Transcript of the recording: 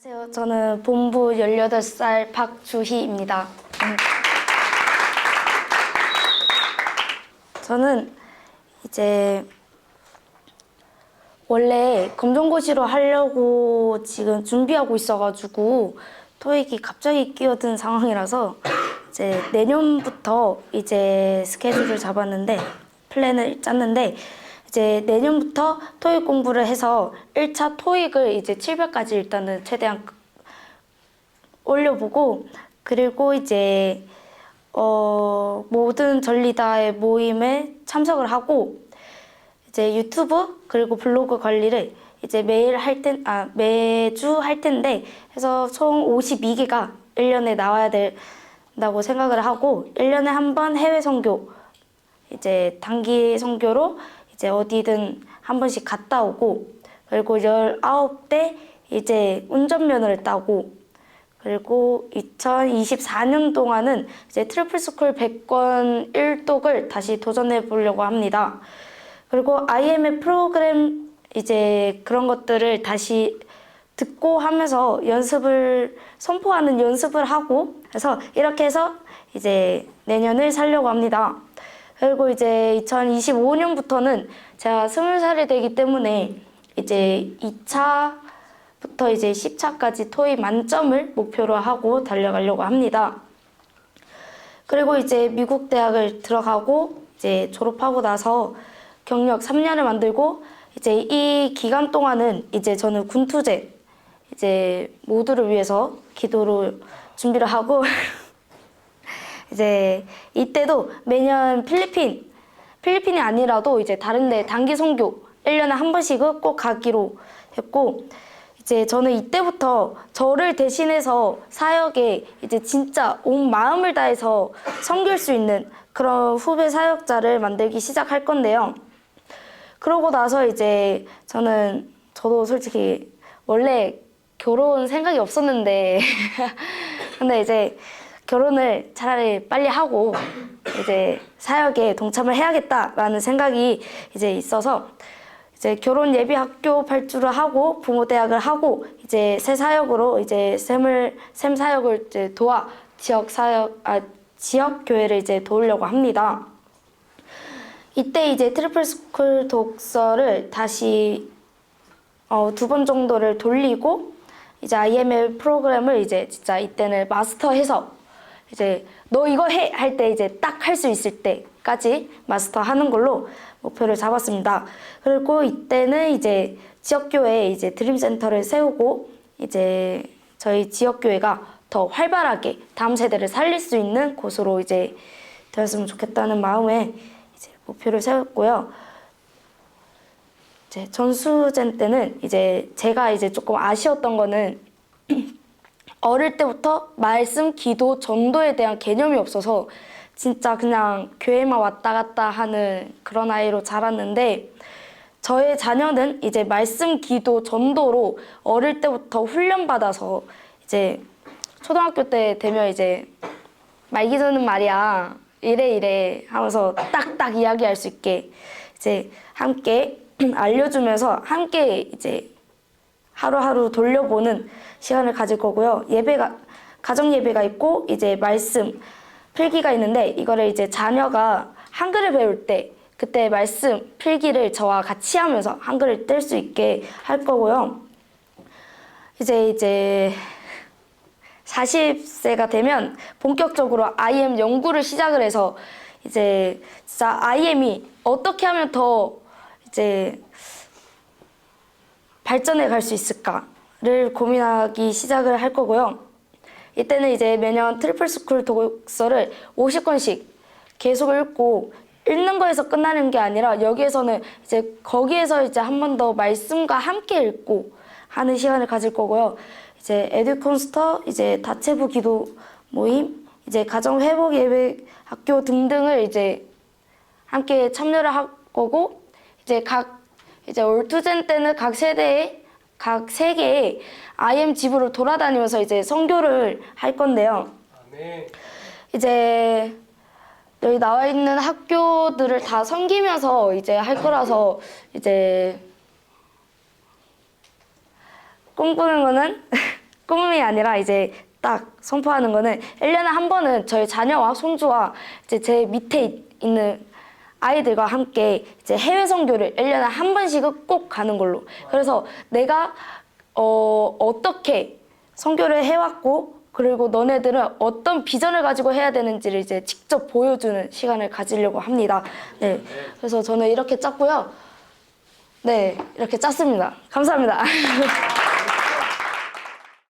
안녕하세요. 저는 본부 18살 박주희입니다. 음. 저는 이제 원래 검정고시로 하려고 지금 준비하고 있어가지고 토익이 갑자기 끼어든 상황이라서 이제 내년부터 이제 스케줄을 잡았는데 플랜을 짰는데 이제 내년부터 토익 공부를 해서 1차 토익을 이제 700까지 일단은 최대한 올려보고 그리고 이제 어 모든 전리다의 모임에 참석을 하고 이제 유튜브 그리고 블로그 관리를 이제 매일 할 텐, 아, 매주 할 텐데 해서 총 52개가 1년에 나와야 된다고 생각을 하고 1년에 한 번 해외 선교 이제 단기 선교로 이제 어디든 한 번씩 갔다 오고 그리고 19대 이제 운전면허를 따고 그리고 2024년 동안은 이제 트리플 스쿨 100권 1독을 다시 도전해 보려고 합니다. 그리고 IMF 프로그램 이제 그런 것들을 다시 듣고 하면서 연습을 선포하는 연습을 하고 그래서 이렇게 해서 이제 내년을 살려고 합니다. 그리고 이제 2025년부터는 제가 20살이 되기 때문에 이제 2차부터 이제 10차까지 토익 만점을 목표로 하고 달려가려고 합니다. 그리고 이제 미국 대학을 들어가고 이제 졸업하고 나서 경력 3년을 만들고 이제 이 기간 동안은 이제 저는 군투제 이제 모두를 위해서 기도를 준비를 하고 이제 이때도 매년 필리핀 필리핀이 아니라도 이제 다른 데 단기 선교 1년에 한 번씩은 꼭 가기로 했고 이제 저는 이때부터 저를 대신해서 사역에 이제 진짜 온 마음을 다해서 섬길 수 있는 그런 후배 사역자를 만들기 시작할 건데요. 그러고 나서 이제 저는 저도 솔직히 원래 결혼 생각이 없었는데 근데 이제 결혼을 차라리 빨리 하고 이제 사역에 동참을 해야겠다라는 생각이 이제 있어서 이제 결혼 예비 학교 발주를 하고 부모 대학을 하고 이제 새 사역으로 이제 샘을 샘 사역을 이제 도와 지역 사역 아 지역 교회를 이제 도우려고 합니다. 이때 이제 트리플 스쿨 독서를 다시 어, 두 번 정도를 돌리고 이제 IML 프로그램을 이제 진짜 이때는 마스터해서 이제 너 이거 해 할 때 이제 딱 할 수 있을 때까지 마스터하는 걸로 목표를 잡았습니다. 그리고 이때는 이제 지역교회에 이제 드림센터를 세우고 이제 저희 지역교회가 더 활발하게 다음 세대를 살릴 수 있는 곳으로 이제 되었으면 좋겠다는 마음에 이제 목표를 세웠고요. 이제 전수전 때는 이제 제가 이제 조금 아쉬웠던 거는 어릴 때부터 말씀, 기도, 전도에 대한 개념이 없어서 진짜 그냥 교회만 왔다 갔다 하는 그런 아이로 자랐는데 저의 자녀는 이제 말씀, 기도, 전도로 어릴 때부터 훈련받아서 이제 초등학교 때 되면 이제 말기전은 말이야 이래 이래 하면서 딱딱 이야기할 수 있게 이제 함께 알려주면서 함께 이제 하루하루 돌려보는 시간을 가질 거고요. 예배가 가정 예배가 있고 이제 말씀 필기가 있는데 이거를 이제 자녀가 한글을 배울 때 그때 말씀 필기를 저와 같이 하면서 한글을 뗄 수 있게 할 거고요. 이제 이제 40세가 되면 본격적으로 IM 연구를 시작을 해서 이제 진짜 IM이 어떻게 하면 더 이제 발전해 갈 수 있을까를 고민하기 시작을 할 거고요. 이때는 이제 매년 트리플 스쿨 독서를 50권씩 계속 읽고 읽는 거에서 끝나는 게 아니라 여기에서는 이제 거기에서 이제 한 번 더 말씀과 함께 읽고 하는 시간을 가질 거고요. 이제 에듀콘스터, 이제 다체부 기도 모임, 이제 가정 회복 예배 학교 등등을 이제 함께 참여를 할 거고 이제 각 이제 올투젠 때는 각 세대에 각 세계의 IM 집으로 돌아다니면서 이제 선교를 할 건데요. 아멘. 이제 여기 나와 있는 학교들을 다 섬기면서 이제 할 거라서 이제 꿈꾸는 거는 꿈이 아니라 이제 딱 선포하는 거는 1년에 한 번은 저희 자녀와 손주와 이제 제 밑에 있- 있는 아이들과 함께 이제 해외 선교를 1년에 한 번씩은 꼭 가는 걸로. 그래서 내가 어, 어떻게 선교를 해왔고 그리고 너네들은 어떤 비전을 가지고 해야 되는지를 이제 직접 보여주는 시간을 가지려고 합니다. 네. 그래서 저는 이렇게 짰고요. 네, 이렇게 짰습니다. 감사합니다.